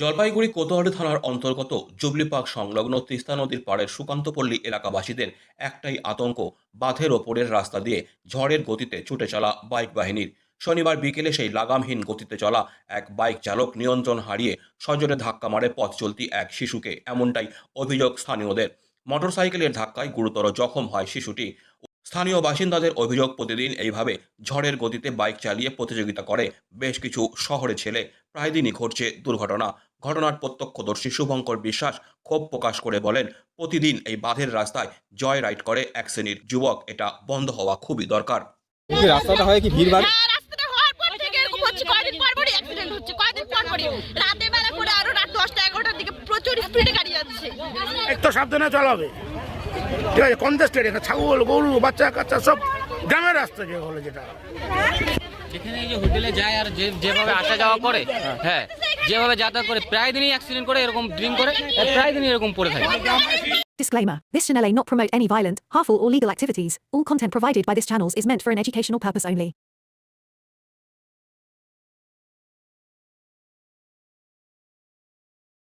জলপাইগুড়ি কোতোয়ালি থানার অন্তর্গত জুবলিপাক সংলগ্ন তিস্তা নদীর পাড়ের সুকান্তপল্লী এলাকাবাসীদের একটাই আতঙ্ক, বাঁধের ওপরের রাস্তা দিয়ে ঝড়ের গতিতে ছুটে চলা বাইক বাহিনীর। শনিবার বিকেলে সেই লাগামহীন গতিতে চলা এক বাইক চালক নিয়ন্ত্রণ হারিয়ে সজোরে ধাক্কা মারে পথ চলতি এক শিশুকে, এমনটাই অভিযোগ স্থানীয়দের। মোটরসাইকেলের ধাক্কায় গুরুতর জখম হয় শিশুটি। স্থানীয় বাসিন্দাদের অভিযোগ, প্রতিদিন এইভাবে ঝড়ের গতিতে বাইক চালিয়ে প্রতিযোগিতা করে বেশ কিছু শহরে ছেলে। প্রায় দিনই ঘটছে দুর্ঘটনা। ঘটনার প্রত্যক্ষদর্শী শুভঙ্কর বিশ্বাস ক্ষোভ প্রকাশ করে বলেন প্রতিদিন এই বাঁধের রাস্তায় জয় রাইড করে এক শ্রেণির যুবক। এটা বন্ধ হওয়া খুবই দরকার। রাস্তাটা হয় কি ভিড় হ্যাঁ রাস্তাটা হওয়ার পর থেকে এরকম হচ্ছে। কয়দিন পর পরই অ্যাক্সিডেন্ট হচ্ছে কয়দিন পর পরই? রাতে বেলা করে আরও রাত দশটা এগারোটার দিকে প্রচুর স্পিডে গাড়ি যাচ্ছে। একটু সাবধানে চালাবে। ঠিক আছে কনজেস্টেড এখানে ছাগল গরু বাচ্চা কাচ্চা সব গ্রামের রাস্তা যে হলো যেটা। এই যে হোটেলে যায় আর যেভাবে আসা যাওয়া করে হ্যাঁ। যেভাবে যাতায়াত করে প্রায় দিনই অ্যাক্সিডেন্ট করে এরকম ড্রিঙ্ক করে আর প্রায় দিনই এরকম পড়ে থাকে Disclaimer This channel may not promote any violent, harmful, or legal activities. All content provided by this channel is meant for an educational purpose only.